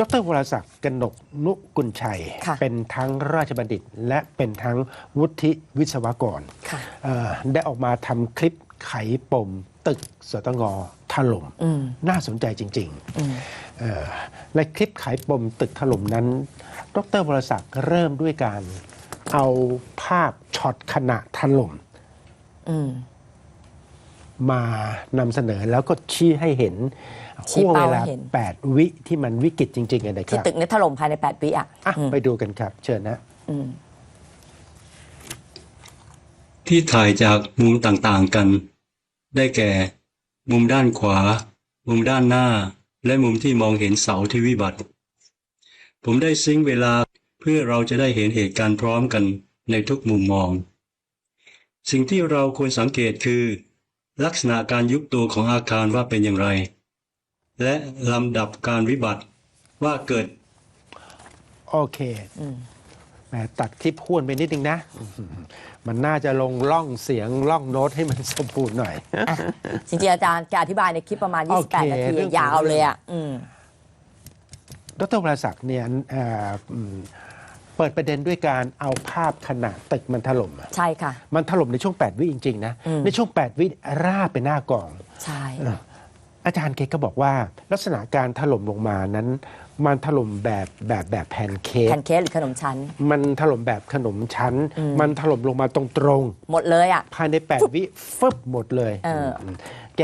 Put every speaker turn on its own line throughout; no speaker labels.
ดรวรศักดิ์กนกนุกุลชัย
ค่ะ
เป็นทั้งราชบัณฑิต และเป็นทั้งวุฒิวิศวกร
ค่ะ
เอ่อได้ออกมาทำคลิปไขปมตึกสตงถล่ม
อืม
น่าสนใจจริง
อืม
ๆเอ่อในคลิปไขปมตึกถล่มนั้น ดรวรศักดิ์เริ่มด้วยการเอาภาพช็อตขณะถล่ม
อืม
มานำเสนอแล้วก็ชี้ให้เห็น
ชี้
ห่วง
เป้า
เวลา
ให้เห็น
8 วิที่มันวิกฤตจริงๆอะนะค
ที่
รับ
ตึกนี้ถล่มภายใน 8 วิอะ
อะ
อืม
ไปดูกันครับ เชิญนะ
อืม
ที่ถ่ายจากมุมต่างๆกัน ได้แก่ มุมด้านขวา มุมด้านหน้า และมุมที่มองเห็นเสาที่วิบัติ ผมได้ซิงค์เวลาเพื่อเราจะได้เห็นเหตุการณ์พร้อมกันในทุกมุมมอง สิ่งที่เราควรสังเกตคือ ลักษณะการยุบตัวของอาคารว่าเป็นอย่างไร และลำดับการวิบัติว่าเกิด
โอเค
อืม
แหมตัดคลิปพ้วนไปนิดนึงนะ มันน่าจะลงล่องเสียงล่องโน้ตให้มันสมบูรณ์หน่อย
อะจริงๆ อาจารย์แกอธิบายในคลิปประมาณ
โอเค
28 นาที
เรื่องของ
ยาวเลยอะอืม
ดรวรศักดิ์เนี่ย เอ่ออืมเปิดประเด็นด้วยการเอาภาพขณะตึกมันถล่มอะ
ใช่ค่ะ
มันถล่มในช่วง 8 วิจริง ๆ นะ
อืม
ในช่วง 8 วิราบเป็นหน้ากล่อง
ใช่
เอออาจารย์เกก็บอกว่า ลักษณะการถล่มลงมานั้น มันถล่มแบบแบบแบบแพนเค้ก
แพนเค้กหรือขนมชั้น
มันถล่มแบบขนมชั้น
อืม
มันถล่มลงมาตรงๆ
หมดเลยอะ
ภายใน 8 วิฟึบหมดเลย
เออ
มแก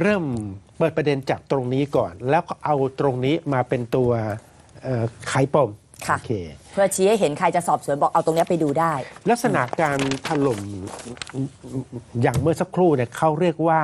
เริ่มเปิดประเด็นจากตรงนี้ก่อน แล้วก็เอาตรงนี้มาเป็นตัวเอ่อไขปม
ค่ะ
โอเค
เพื่อชี้ให้เห็นใครจะสอบสวนบอกเอาตรงเนี้ยไปดูได้
ลักษณะการถล่มอย่างเมื่อสักครู่เนี่ยเขาเรียกว่า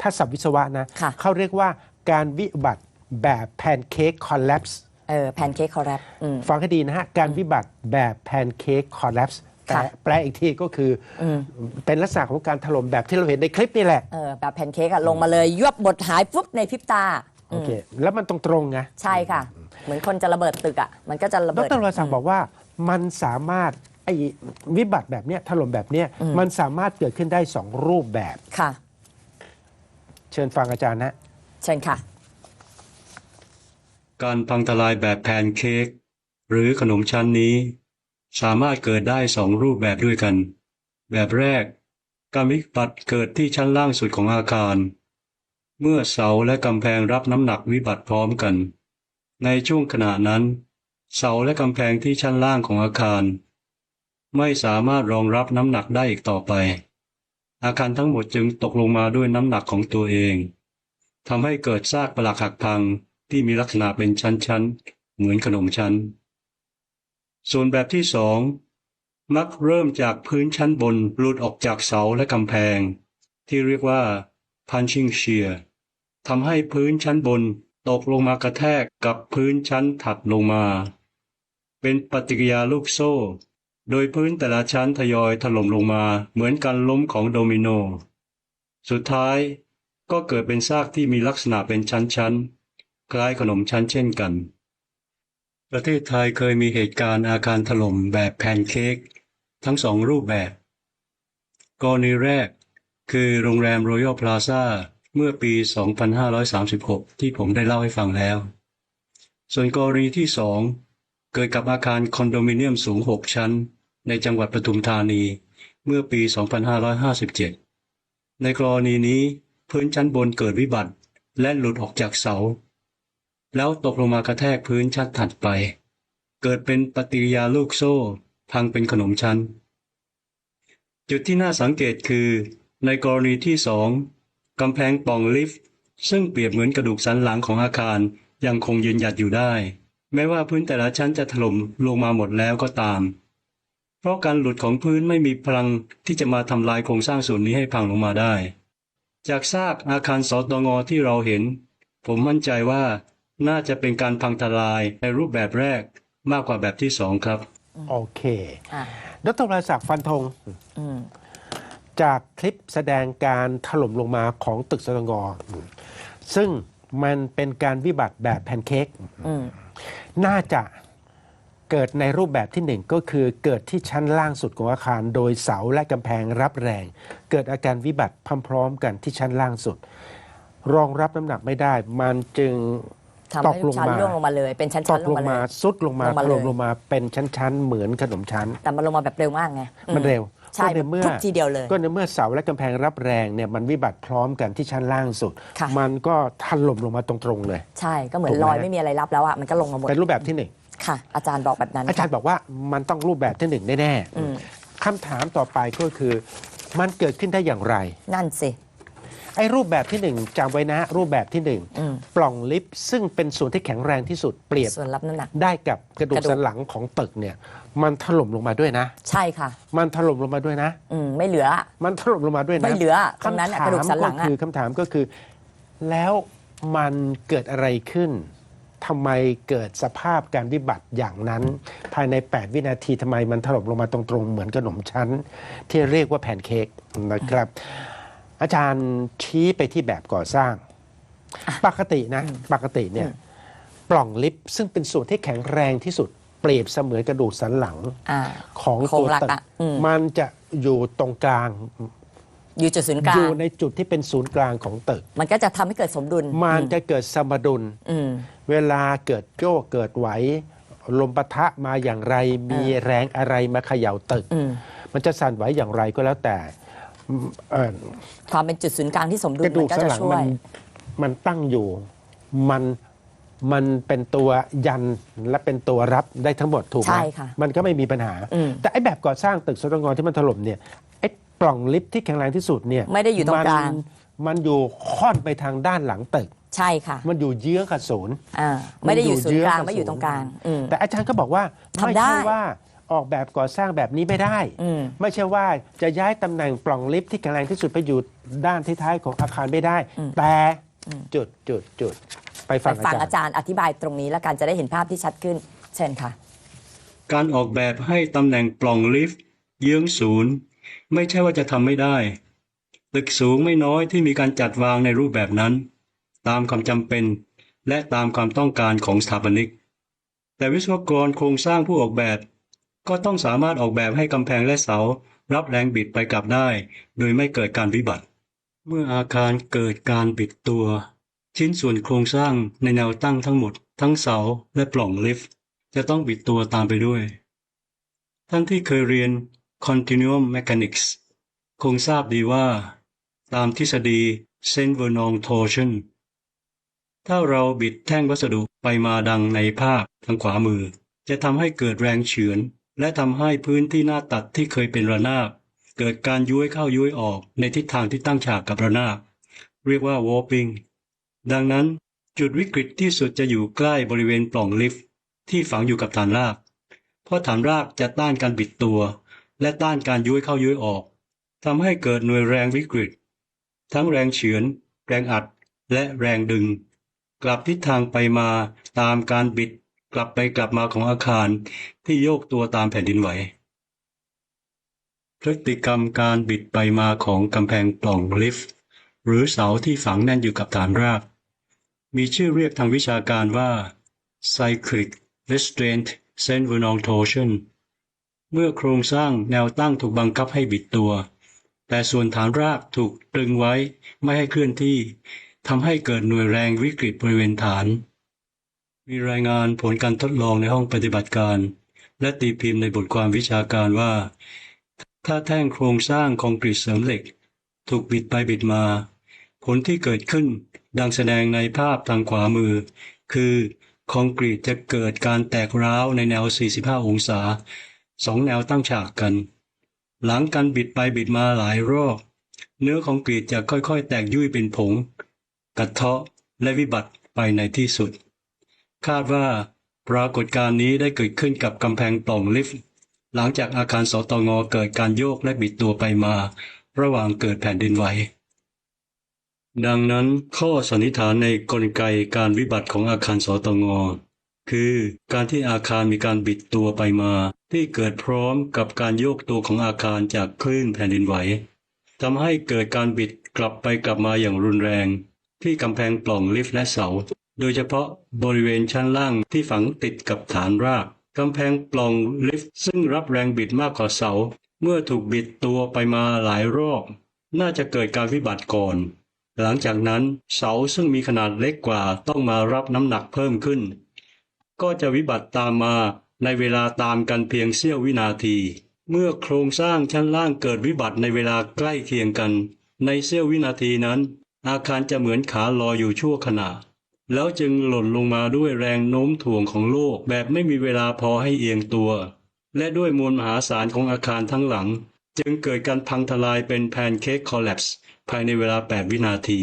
ถ้าสับวิศวะนะ
ค่ะ
เขาเรียกว่าการวิบัติแบบแพนเค้กคอล l ล p ส์
เออแพนเค้กคอร์แรปอืม
ฟังให้ดีนะฮะ การวิบัติแบบแพนเค้กคอล l ล p ส์แปล
ค่ะ
แปลอีกทีก็คืออ
ม
เป็นลักษณะของการถล่มแบบที่เราเห็นในคลิปนี่แหละ
เออแบบแพนเค้กอะลงมาเลยยวบบดหายปุ๊บในพริบตา
โอเค แล้วมันตรงตรงๆไง
ใช่ค่ะ เหมือนคนจะระเบิดตึกอะมันก็จะระ
ด
เบิด
รวรศักดิ์บอกว่ามันสามารถไอ้วิบัติแบบเนี้ยถล่มแบบเนี้ยมันสามารถเกิดขึ้นได้สองรูปแบบ
ค่ะ
เชิญฟังอาจารย์นะ
เชิญค่ะ
การพังทลายแบบแพนเค้กหรือขนมชั้นนี้ สามารถเกิดได้สองรูปแบบด้วยกัน แบบแรก การวิบัติเกิดที่ชั้นล่างสุดของอาคาร เมื่อเสาและกำแพงรับน้ำหนักวิบัติพร้อมกัน ในช่วงขณะนั้น เสาและกำแพงที่ชั้นล่างของอาคาร ไม่สามารถรองรับน้ำหนักได้อีกต่อไป อาคารทั้งหมดจึงตกลงมาด้วยน้ำหนักของตัวเองทำให้เกิดซากปรักหักพังที่มีลักษณะเป็นชั้นๆ เหมือนขนมชั้น ส่วนแบบที่สองมักเริ่มจากพื้นชั้นบนหลุดออกจากเสาและกำแพง ที่เรียกว่า punching shear ทำให้พื้นชั้นบน ตกลงมากระแทกกับพื้นชั้นถัดลงมา เป็นปฏิกิริยาลูกโซ่ โดยพื้นแต่ละชั้นทยอยถล่มลงมาเหมือนการล้มของโดมิโน สุดท้ายก็เกิดเป็นซากที่มีลักษณะเป็นชั้นๆ คล้ายขนมชั้นเช่นกัน ประเทศไทยเคยมีเหตุการณ์อาคารถล่มแบบแพนเค้กทั้งสองรูปแบบ กรณีแรกคือโรงแรมรอยัลพลาซ่า เมื่อปี 2536 ที่ผมได้เล่าให้ฟังแล้ว ส่วนกรณีที่สองเกิดกับอาคารคอนโดมิเนียมสูง 6 ชั้น ในจังหวัดปทุมธานี เมื่อปี 2557 ในกรณีนี้พื้นชั้นบนเกิดวิบัติ และหลุดออกจากเสา แล้วตกลงมากระแทกพื้นชั้นถัดไป เกิดเป็นปฏิกิริยาลูกโซ่ พังเป็นขนมชั้น จุดที่น่าสังเกตคือ ในกรณีที่สอง กำแพงปล่องลิฟต์ซึ่งเปรียบเหมือนกระดูกสันหลังของอาคารยังคงยืนหยัดอยู่ได้ แม้ว่าพื้นแต่ละชั้นจะถล่มลงมาหมดแล้วก็ตาม เพราะการหลุดของพื้นไม่มีพลังที่จะมาทำลายโครงสร้างส่วนนี้ให้พังลงมาได้ จากซากอาคารสตงที่เราเห็น ผมมั่นใจว่าน่าจะเป็นการพังทลายในรูปแบบแรกมากกว่าแบบที่สองครับ
โอเค
อะ
ดรวรศักดิ์ฟันธง
อืม
จากคลิปแสดงการถล่มลงมาของตึกสตงซึ่งมันเป็นการวิบัติแบบแพนเค้ก
อืม
น่าจะเกิดในรูปแบบที่หนึ่งก็คือเกิดที่ชั้นล่างสุดของอาคาร โดยเสาและกำแพงรับแรง เกิดอาการวิบัติพร้อมๆกันที่ชั้นล่างสุด รองรับน้ำหนักไม่ได้ มันจึง
ทำ
ต
ให้
กลง
ชั้น
มา
ร่วงลงมาเลยเป็นชั้
ต
น
ก
ๆล
ล
ง
ง
มาเล
มายสุดลงมา
ลงมา
ถ
เลย
ล่มลงมาเป็นชั้นๆเหมือนขนมชั้น
แต่มันลงมาแบบเร็วมากไงอื
มันเร็ว
ใช่
ก็ในเมื่อ
ปุ๊บทีเดียวเลย
ก็ในเมื่อเสาและกำแพงรับแรงเนี่ยมันวิบัติพร้อมกันที่ชั้นล่างสุด
ค่ะ
มันก็ถล่มลงมาตรงๆเลย
ใช่ก็เหมือ
ถู
น
กไหม
ลอยไม่มีอะไรรับแล้วอะมันก็ลงมาหมด
เป็นรูปแบบที่หนึ่ง
ค่ะ อาจารย์บอกแบบนั้น
อาจารย์
ค่ะ
บอกว่ามันต้องรูปแบบที่หนึ่งแน่
อืม
ๆคำถามต่อไปก็คือ มันเกิดขึ้นได้อย่างไร
นั่นสิ
ไอ้รูปแบบที่หนึ่งจำไว้นะ รูปแบบที่หนึ่ง
อืม
ปล่องลิฟต์ซึ่งเป็นส่วนที่แข็งแรงที่สุดเปรียบ
ส่วนรับน้ำหนัก
ได้กับกระดู
ก
ก
ระดูก
สันหลังของตึกเนี่ยมันถล่มลงมาด้วยนะ
ใช่ค่ะ
มันถล่มลงมาด้วยนะ
อืมไม่เหลืออะ
มันถล่มลงมาด้วยนะ
ไม่เหลือตรงนั้นอะ
คำถาม
กระดูกสันหลังอะ
ก็คือคำถามก็คือ แล้วมันเกิดอะไรขึ้นทำไมเกิดสภาพการวิบัติอย่างนั้น ภายใน 8 วินาทีทำไมมันถล่มลงมาตรงๆ เหมือนขนมชั้น ที่เรียกว่าแผ่นเค้กนะครับ อาจารย์ชี้ไปที่แบบก่อสร้าง ปกตินะ ปกติเนี่ยปล่องลิฟต์ซึ่งเป็นส่วนที่แข็งแรงที่สุด เปรียบเสมือนกระดูกสันหลัง
อ่า
ของ
โครง
ตัว
หลัก
ตึก
อะอืม
มันจะอยู่ตรงกลาง
อยู่จุดศูนย์กลา
องยู่ในจุดที่เป็นศูนย์กลางของตึก
มันก็จะทำให้เกิดสมดุล
มันจะเกิดสมดุล
อืม
เวลาเกิดโยกเกิดไหวลมปะทะมาอย่างไรมีแรงอะไรมาเขย่าตึก
อืม
มันจะสั่นไหวอย่างไรก็แล้วแต่อืม เอ่อ
ความเป็นจุดศูนย์กลางที่สมดุล
กระดู
มัน
ก
ก็
สัน
จะ
หลัง
ช่ว
มั
ย
นมันตั้งอยู่มันมันเป็นตัวยันและเป็นตัวรับได้ทั้งหมดถูกไหม
ใช่ค่ะ
มันก็ไม่มีปัญหา
อืม
แต่ไอ้แบบก่อสร้างตึกสตงที่มันถล่มเนี่ยไอ้ปล่องลิฟต์ที่แข็งแรงที่สุดเนี่ย
ไม่ได้อยู่ตรงกลาง
มันมันอยู่ค่อนไปทางด้านหลังตึก
ใช่ค่ะ
มันอยู่เยื้องกับศูนย์
อ่าไม่ได้อยู่ศูนย์กลาง
มันอยู่
ไม่อยู่ตรงกลางอืม
แต่อาจารย์ก็บอกว่า
ทำ
ไม่
ได้
ใช่ว่า ออกแบบก่อสร้างแบบนี้ไม่ได้
อืม
ไม่ใช่ว่าจะย้ายตำแหน่งปล่องลิฟต์ที่แข็งแรงที่สุดไปอยู่ด้านท้ายๆของอาคารไม่ได้ แต่จุดจุดจุดไปฟั
ไป
ง
ฟัง
อา
อา
จารย์
จารย์อธิบายตรงนี้แล้วกันจะได้เห็นภาพที่ชัดขึ้น เชิญค่ะ
การออกแบบให้ตำแหน่งปล่องลิฟต์เยื้องศูนย์ ไม่ใช่ว่าจะทำไม่ได้ ตึกสูงไม่น้อยที่มีการจัดวางในรูปแบบนั้น ตามความจำเป็นและตามความต้องการของสถาปนิก แต่วิศวกรโครงสร้างผู้ออกแบบ ก็ต้องสามารถออกแบบให้กำแพงและเสา รับแรงบิดไปกลับได้ โดยไม่เกิดการวิบัติ เมื่ออาคารเกิดการบิดตัว ชิ้นส่วนโครงสร้างในแนวตั้งทั้งหมด ทั้งเสาและปล่องลิฟต์ จะต้องบิดตัวตามไปด้วย ท่านที่เคยเรียน Continuum Mechanics คงทราบดีว่า ตามทฤษฎี Saint Vernon Torsion ถ้าเราบิดแท่งวัสดุไปมาดังในภาพทางขวามือ จะทำให้เกิดแรงเฉือน และทำให้พื้นที่หน้าตัดที่เคยเป็นระนาบ เกิดการย้วยเข้าย้วยออกในทิศทางที่ตั้งฉากกับระนาบ เรียกว่า warping ดังนั้นจุดวิกฤตที่สุดจะอยู่ใกล้บริเวณปล่องลิฟต์ที่ฝังอยู่กับฐานราก เพราะฐานรากจะต้านการบิดตัว และต้านการย้วยเข้าย้วยออกทำให้เกิดหน่วยแรงวิกฤต ทั้งแรงเฉือน แรงอัด และแรงดึง กลับทิศทางไปมาตามการบิด กลับไปกลับมาของอาคารที่โยกตัวตามแผ่นดินไหว พฤติกรรมการบิดไปมาของกำแพงปล่องลิฟต์ หรือเสาที่ฝังแน่นอยู่กับฐานราก มีชื่อเรียกทางวิชาการว่า Cyclic Restraint Saint Vernon Torsion เมื่อโครงสร้างแนวตั้งถูกบังคับให้บิดตัว แต่ส่วนฐานรากถูกตรึงไว้ไม่ให้เคลื่อนที่ทำให้เกิดหน่วยแรงวิกฤตบริเวณฐาน มีรายงานผลการทดลองในห้องปฏิบัติการ และตีพิมพ์ในบทความวิชาการว่า ถ้าแท่งโครงสร้างคอนกรีตเสริมเหล็ก ถูกบิดไปบิดมา ผลที่เกิดขึ้นดังแสดงในภาพทางขวามือ คือคอนกรีตจะเกิดการแตกร้าวในแนว 45 องศาสองแนวตั้งฉากกัน หลังการบิดไปบิดมาหลายรอบเนื้อคอนกรีตจะค่อยๆ แตกยุ่ยเป็นผง กัดเทาะและวิบัติไปในที่สุด คาดว่าปรากฏการณ์นี้ได้เกิดขึ้นกับกำแพงปล่องลิฟต์ หลังจากอาคารสตงเกิดการโยกและบิดตัวไปมา ระหว่างเกิดแผ่นดินไหว ดังนั้นข้อสันนิษฐานในกลไกการวิบัติของอาคารสตงคือการที่อาคารมีการบิดตัวไปมา ที่เกิดพร้อมกับการโยกตัวของอาคารจากคลื่นแผ่นดินไหวทำให้เกิดการบิดกลับไปกลับมาอย่างรุนแรง ที่กำแพงปล่องลิฟต์และเสา โดยเฉพาะบริเวณชั้นล่างที่ฝังติดกับฐานรากกำแพงปล่องลิฟต์ซึ่งรับแรงบิดมากกว่าเสา เมื่อถูกบิดตัวไปมาหลายรอบ น่าจะเกิดการวิบัติก่อน หลังจากนั้นเสาซึ่งมีขนาดเล็กกว่าต้องมารับน้ำหนักเพิ่มขึ้น ก็จะวิบัติตามมาในเวลาตามกันเพียงเสี้ยววินาที เมื่อโครงสร้างชั้นล่างเกิดวิบัติในเวลาใกล้เคียงกัน ในเสี้ยววินาทีนั้น อาคารจะเหมือนขาลอยอยู่ชั่วขณะ แล้วจึงหล่นลงมาด้วยแรงโน้มถ่วงของโลกแบบไม่มีเวลาพอให้เอียงตัว และด้วยมวลมหาศาลของอาคารทั้งหลัง จึงเกิดการพังทลายเป็นแพนเค้กคอล l ล p s e ภายในเวลา 8 วินาที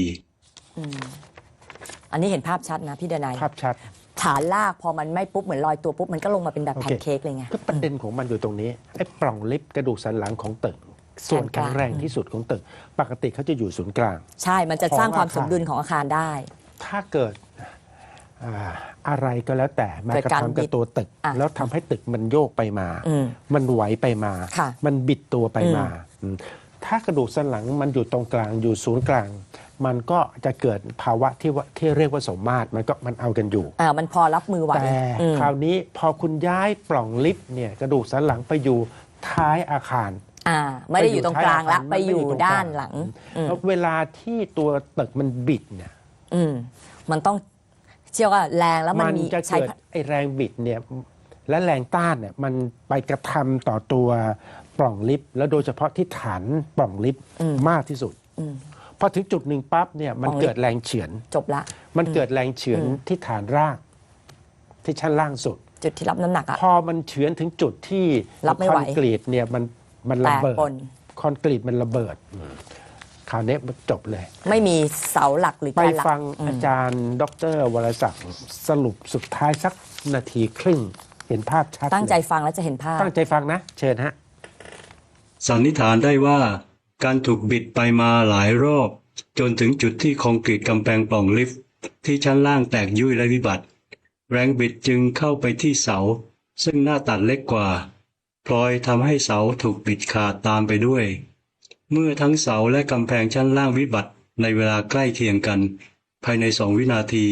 อันนี้เห็นภาพชัดนะพี่เดนาย
ภาพชัด
ฐานลากพอมันไม่ปุ๊บเหมือนลอยตัวปุ๊บมันก็ลงมาเป็นแบบ
โอ
แพ
เค
นเค้กเลยไง
ก็ประเด็นของมันอยู่ตรงนี้ไอ้ปล่องลิฟต์กระดูกสันหลังของตึกส่วน
แกนกลาง
แข็งแรงที่สุดของตึก ปกติเขาจะอยู่ศูนย์กลาง
ใช่มันจะสร้าง
ของ
ความ
อาคาร
สมดุลของอาคารได้
ถ้าเกิด อ่าอะไรก็แล้วแต่มากระ
เกิดการ
ทำกับ
บิด
ตัวตึก
อะ
แล้วทำให้ตึกมันโยกไปมา
อืม
มันไหวไปมา
ค่ะ
มันบิดตัวไป
อืม
มาอืมถ้ากระดูกสันหลังมันอยู่ตรงกลางอยู่ศูนย์กลาง มันก็จะเกิดภาวะที่ว่าที่เรียกว่าสมมาตรมันก็มันเอากันอยู่
อ่ามันพอรับมือไหว
แต่
อืม
คราวนี้พอคุณย้ายปล่องลิฟต์เนี่ยกระดูกสันหลังไปอยู่ท้ายอาคาร
อ่าไม่ได้อยู่ตรงกลางละ
ไป
ไป
อ
อยู่ยู่
ท้ายอาคารมันไม่ได้อยู่ตรงกลาง
ด้านหลังอืม
แล้วเวลาที่ตัวตึกมันบิดเนี่ย
อืมมันต้อง เชื่อว่าแรงแล้วมัน
มัน
มี
จะ
ใช้
เกิดไอแรงบิดเนี่ยและแรงต้านเนี่ยมันไปกระทำต่อตัวปล่องลิฟต์แล้วโดยเฉพาะที่ฐานปล่องลิฟต์มากที่สุด
อืม
พอถึงจุดหนึ่งปั๊บเนี่ยมัน
ปล่องลิฟต์
เกิดแรงเฉือน
จบละ
มันเกิดแรงเฉือนที่ฐานราก ที่ชั้นล่างสุด
จุดที่รับน้ำหนักอะ
พอมันเฉือนถึงจุดที่
รับไม่
ค
ไหว
อนกรีตเนี่ยมันมัน
แต
ระ
ก
เบิด
ปน
คอนกรีตมันระเบิด คราวนี้มันจบเลย
ไม่มีเสาหลักหรือ
ไป
แกนหลัก
ฟังอาจารย์ ดรวรศักดิ์สรุปสุดท้ายสักนาทีครึ่งเห็นภาพชัด
ตั้งใจ
เลย
ฟังแล้วจะเห็นภาพ
ตั้งใจฟังนะ เชิญฮะ
สันนิษฐานได้ว่าการถูกบิดไปมาหลายรอบ จนถึงจุดที่คอนกรีตกำแพงปล่องลิฟต์ที่ชั้นล่างแตกยุ่ยและวิบัติ แรงบิดจึงเข้าไปที่เสา ซึ่งหน้าตัดเล็กกว่า พลอยทำให้เสาถูกบิดขาดตามไปด้วย เมื่อทั้งเสาและกำแพงชั้นล่างวิบัติในเวลาใกล้เคียงกัน ภายในสองวินาที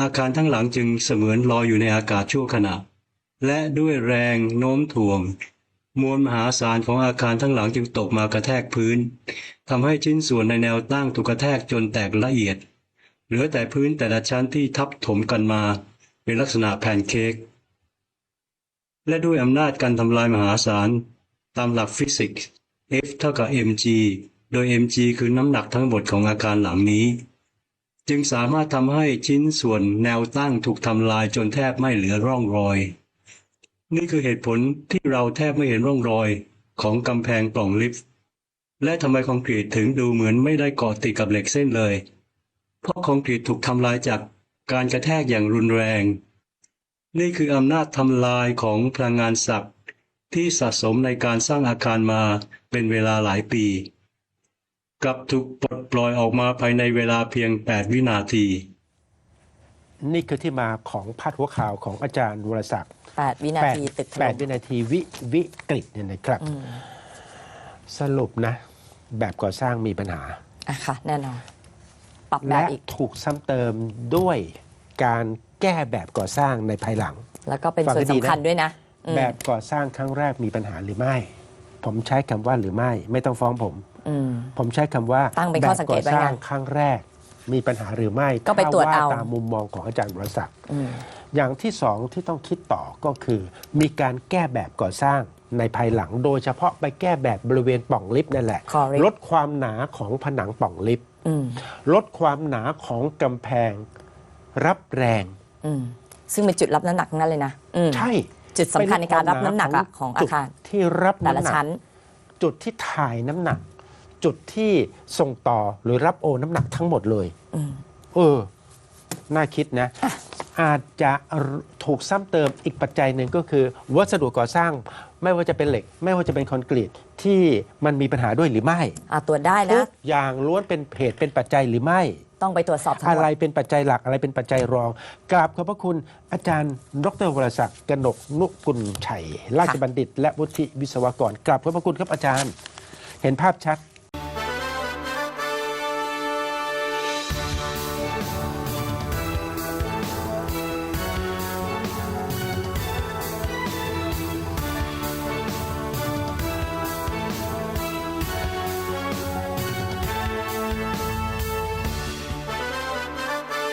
อาคารทั้งหลังจึงเสมือนลอยอยู่ในอากาศชั่วขณะ และด้วยแรงโน้มถ่วง มวลมหาศาลของอาคารทั้งหลังจึงตกมากระแทกพื้นทำให้ชิ้นส่วนในแนวตั้งถูกกระแทกจนแตกละเอียด เหลือแต่พื้นแต่ละชั้นที่ทับถมกันมา เป็นลักษณะแผ่นเค้กและด้วยอำนาจการทำลายมหาศาลตามหลักฟิสิกส์ F เท่ากับ mg โดย mg คือน้ำหนักทั้งหมดของอาคารหลังนี้ จึงสามารถทำให้ชิ้นส่วนแนวตั้งถูกทำลายจนแทบไม่เหลือร่องรอย นี่คือเหตุผลที่เราแทบไม่เห็นร่องรอยของกำแพงปล่องลิฟต์ และทำไมคอนกรีตถึงดูเหมือนไม่ได้เกาะติดกับเหล็กเส้นเลย เพราะคอนกรีตถูกทำลายจากการกระแทกอย่างรุนแรง นี่คืออำนาจทำลายของพลังงานศักดิ์ ที่สะสมในการสร้างอาคารมาเป็นเวลาหลายปี กลับถูกปลดปล่อยออกมาภายในเวลาเพียง 8 วินาที
นี่คือที่มาของพาดหัวข่าวของอาจารย์วรศักดิ์
8วินา
แปด
ทีตึกถ
แป
ล่
ด
ม
วินาทีวิวิกฤตเนี่ยนะครับ สรุปนะ แบบก่อสร้างมีปัญหา
อะค่ะแน่นอนปรับแบ
และ
บอีก
ถูกซ้ำเติมด้วยการแก้แบบก่อสร้างในภายหลัง
แล้วก็เป็น
ฟัง
ส่วน
ให้ดี
สำ
นะ
คัญด้วยนะอืม
แบบก่อสร้างครั้งแรกมีปัญหาหรือไม่ ผมใช้คำว่าหรือไม่ ไม่ต้องฟ้องผม
อืม
ผมใช้คำว่า
ตั้งเป็นข้อสังเกต
แบบก่อสร้าง
ไว้ไง
ครั้งแรก มีปัญหาหรือไม่
ก็ไปตรวจ
ถ้
เอา
ตามมุมมองของอาจารย์บรศักดิ์
อืม
อย่างที่สองที่ต้องคิดต่อก็คือ มีการแก้แบบก่อสร้างในภายหลัง โดยเฉพาะไปแก้แบบบริเวณปล่องลิฟต์นั่นแหละ
Correct
ลดความหนาของผนังปล่องลิฟต์
อืม
ลดความหนาของกำแพง รับแรง
อืมซึ่งเป็นจุดรับน้ำหนักทั้งนั้นเลยนะอืม
ใช่
จุดสำคัญในการรับน้ำหนักอะของอาคาร
จุดที่รับ
แต่ละ
น้ำหนัก
ชั้น
จุดที่ถ่ายน้ำหนัก จุดที่ส่งต่อหรือรับโอนน้ำหนักทั้งหมดเลย
อืม
เออ น่าคิดนะอาจจะถูกซ้ำเติมอีกปัจจัยหนึ่งก็คือ วัสดุก่อสร้าง ไม่ว่าจะเป็นเหล็ก ไม่ว่าจะเป็นคอนกรีตที่มันมีปัญหาด้วยหรือไม่
อะตรวจได้
ทุ
นะ
กอย่างล้วนเป็นเหตุเป็นปัจจัยหรือไม่
ต้องไปตรวจสอบทั้งห
อะ
มด
ไรเป็นปัจจัยหลักอะไรเป็นปัจจัยรองกราบขอบพระคุณอาจารย์ ดรวรศักดิ์กนกนุกุลชัย ราชบัณฑิต และวุฒิวิศวกรกราบขอบพระคุณครับอาจารย์ เห็นภาพชัด